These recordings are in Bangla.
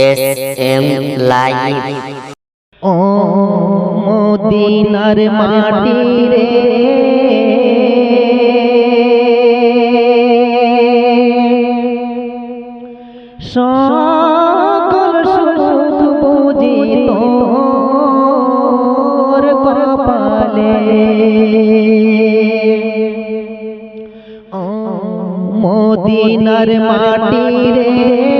এস এম লাইভ ও মদিনার মাটি রে সকল সুখ বুঝি তোর কপালে মদিনার মাটি রে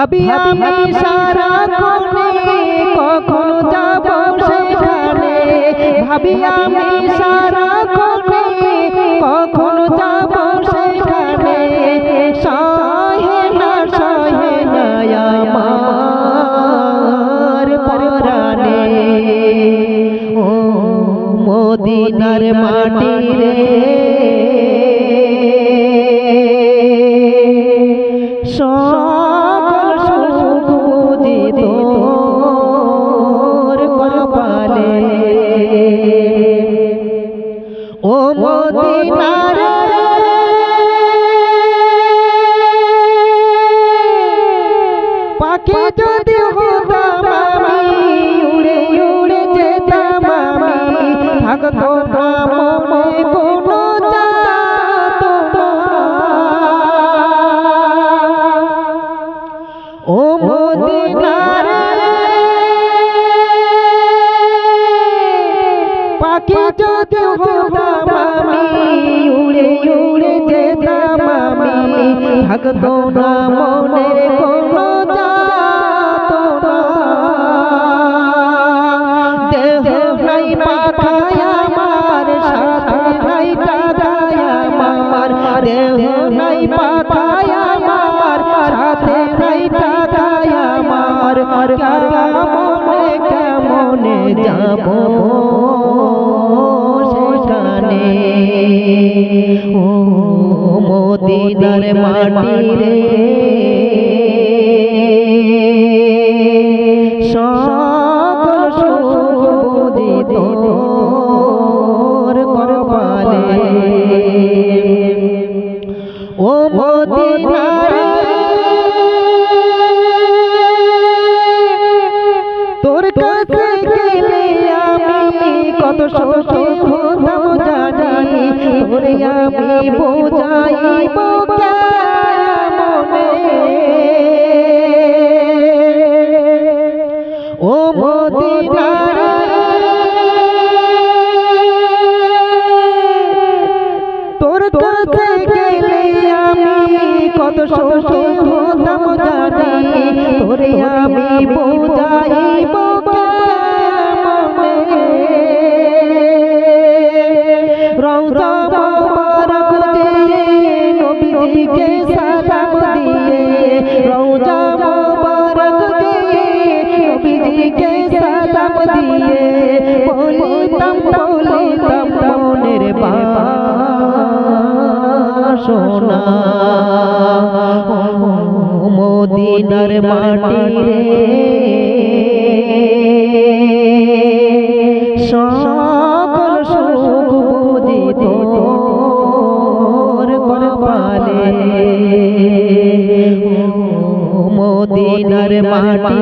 ভাবি আমি সারা কোণে কখন যাব সেখানে? ভাবি আমি সারা কোণে কখন যাব সেখানে? সহে না সহে না আমার পরাণে। ও মদিনার মাটি রে পাখি যদি উড়ে উড়ে যেতাম আমি। থাকতো না মনে কোনো ও মদিনার পাখি যদি হতাম আমি উড়ে উড়ে যেতাম আমি। থাকতো না কোনো নাই পাখায় সাথে নাই টাকায় আমার দেহ নাই পাখায় আমার সাথে নাই টাকায় আমার কেমনে কেমনে যাব সেখানে ও মদিনার মাটি রে সকল সুখ বুঝি তোর কপালে। ও মদিনার তোর কত সুখী হতাম আমি বোঝাইব কেমনে ও তোর কাছে গেলে আমি কত সুখী হতাম জানি। তোরে আমি বোঝাইব কেমনে? রওজা মোবারক দিয়ে নবীজিকে বাসনা ও মদিনার মাটি সকল সুখ বুঝি তোর কপালে। মাটি